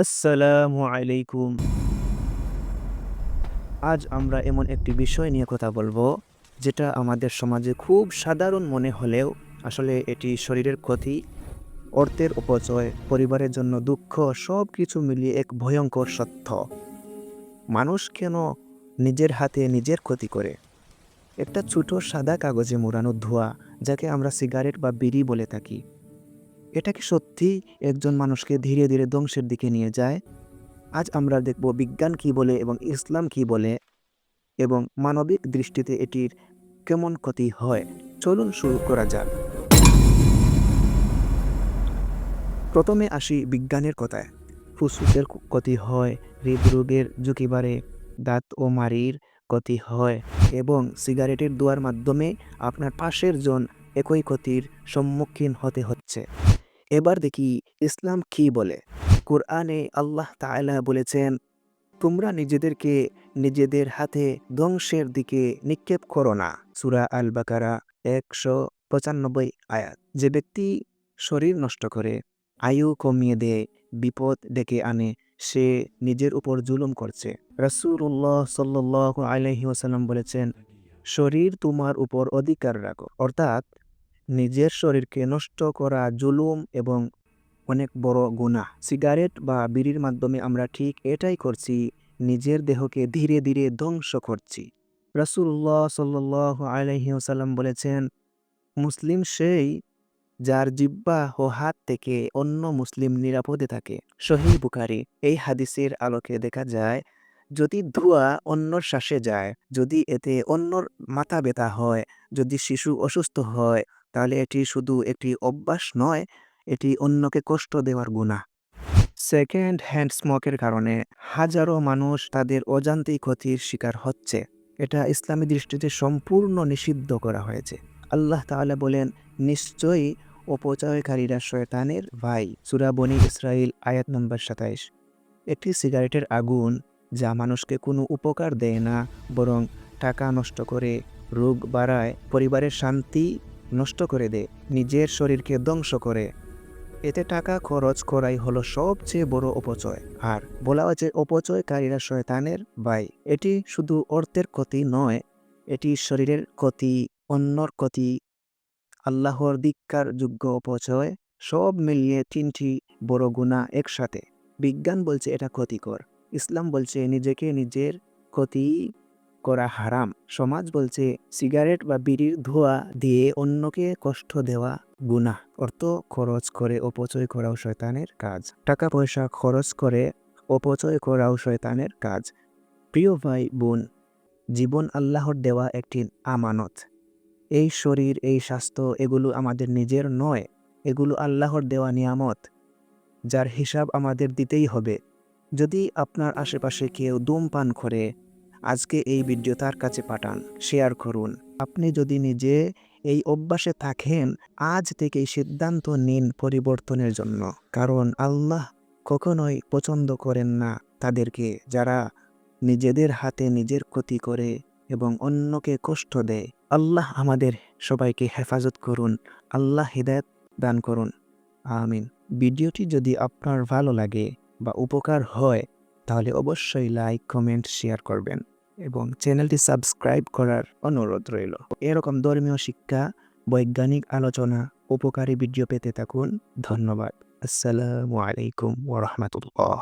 আসসালামু আলাইকুম। আজ আমরা এমন একটি বিষয় নিয়ে কথা বলব, যেটা আমাদের সমাজে খুব সাধারণ মনে হলেও আসলে এটি শরীরের ক্ষতি, অর্থের অপচয়, পরিবারের জন্য দুঃখ সব কিছু মিলিয়ে এক ভয়ঙ্কর সত্য। মানুষ কেন নিজের হাতে নিজের ক্ষতি করে? একটা ছোট সাদা কাগজে মোড়ানো ধোঁয়া, যাকে আমরা সিগারেট বা বিড়ি বলে থাকি এটা কি সত্যি একজন মানুষকে ধীরে ধীরে ধ্বংসের দিকে নিয়ে যায়? আজ আমরা দেখব বিজ্ঞান কি বলে এবং ইসলাম কি বলে এবং মানবিক দৃষ্টিতে এটির কেমন ক্ষতি হয়। চলুন শুরু করা যাক। প্রথমে আসি বিজ্ঞানের কথায়। ফুসফুসের ক্ষতি হয়, হৃদরোগের ঝুঁকি বাড়ে, দাঁত ও মারির ক্ষতি হয় এবং সিগারেটের দোয়ার মাধ্যমে আপনার পাশের জন একই ক্ষতির সম্মুখীন হতে হচ্ছে। এবার দেখি ইসলাম কি বলে। কোরআনে আল্লাহ তাআলা বলেছেন, তোমরা নিজেদেরকে নিজেদের হাতে ধ্বংসের দিকে নিক্ষেপ করো না। সুরা আল বাকারা একশো পঁচানব্বই আয়াত। যে ব্যক্তি শরীর নষ্ট করে, আয়ু কমিয়ে দেয়, বিপদ ডেকে আনে, সে নিজের উপর জুলুম করছে। রাসূলুল্লাহ সাল্লাহ আলহি বলেছেন, শরীর তোমার উপর অধিকার রাখো। অর্থাৎ নিজের শরীরকে নষ্ট করা, জুলুম এবং অনেক বড় গুনাহ। সিগারেট বা বিড়ির মাধ্যমে আমরা ঠিক এটাই করছি, নিজের দেহকে ধীরে ধীরে ধ্বংস করছি। রাসূলুল্লাহ সাল্লাহ আলহি ওসাল্লাম বলেছেন, মুসলিম সেই যার জিব্বা ও হাত থেকে অন্য মুসলিম নিরাপদে থাকে। শহীদ বুখারি এই হাদিসের আলোকে দেখা যায়, যদি ধোঁয়া অন্যর শ্বাসে যায়, যদি এতে অন্যর মাথা ব্যথা হয়, যদি শিশু অসুস্থ হয় তাহলে এটি শুধু একটি অভ্যাস নয়, এটি অন্যকে কষ্ট দেওয়ার গুণা। সেকেন্ড হ্যান্ড স্মোকের কারণে হাজারো মানুষ তাদের অজান্তেই ক্ষতির শিকার হচ্ছে। এটা ইসলামী দৃষ্টিতে সম্পূর্ণ নিষিদ্ধ করা হয়েছে। আল্লাহ তাআলা বলেন, নিশ্চয়ই অপচয়কারীরা শয়তানের ভাই। সুরা বনি ইসরাইল আয়াত নম্বর সাতাইশ। একটি সিগারেটের আগুন যা মানুষকে কোনো উপকার দেয় না, বরং টাকা নষ্ট করে, রোগ বাড়ায়, পরিবারের শান্তি নষ্ট করে দেয় নিজের শরীরকে ধ্বংস করে। এতে টাকা, খরচ করাই হলো সবচেয়ে বড় অপচয়। আর বলা হয়েছে, অপচয়কারীরা শয়তানের ভাই এটি শুধু অর্থের ক্ষতি নয়, এটি শরীরের ক্ষতি, অন্যর ক্ষতি, আল্লাহর দিককার যোগ্য অপচয়, সব মিলিয়ে তিনটি বড় গুণা একসাথে। বিজ্ঞান বলছে এটা ক্ষতিকর, ইসলাম বলছে নিজেকে নিজের ক্ষতি করা হারাম। সমাজ বলছে, সিগারেট বা বিড়ির ধোঁয়া দিয়ে অন্যকে কষ্ট দেওয়া গুনাহ। অর্থ, খরচ করে অপচয় করাও শয়তানের কাজ। টাকা পয়সা খরচ করে অপচয় করাও শয়তানের কাজ। প্রিয় ভাই, বোন, জীবন আল্লাহর দেওয়া একটি আমানত। এই শরীর, এই স্বাস্থ্য এগুলো আমাদের নিজের নয়, এগুলো আল্লাহর দেওয়া নিয়ামত, যার হিসাব আমাদের দিতেই হবে। যদি আপনার আশেপাশে কেউ ধূমপান করে আজকে এই ভিডিও তার কাছে পাঠান, শেয়ার করুন। আপনি যদি নিজে এই অভ্যাসে থাকেন, আজ থেকেই সিদ্ধান্ত নিন পরিবর্তনের জন্য। কারণ আল্লাহ কখনোই পছন্দ করেন না তাদেরকে, যারা নিজেদের হাতে নিজের ক্ষতি করে এবং অন্যকে কষ্ট দেয়। আল্লাহ আমাদের সবাইকে হেফাজত করুন, আল্লাহ হৃদায়ত দান করুন। আমিন। ভিডিওটি যদি আপনার ভালো লাগে বা উপকার হয় তাহলে অবশ্যই লাইক কমেন্ট শেয়ার করবেন এবং চ্যানেলটি সাবস্ক্রাইব করার অনুরোধ রইল। এরকম ধর্মীয় শিক্ষা, বৈজ্ঞানিক আলোচনা, উপকারী ভিডিও পেতে থাকুন। ধন্যবাদ। আসসালামু আলাইকুম ওরহমতুল্লাহ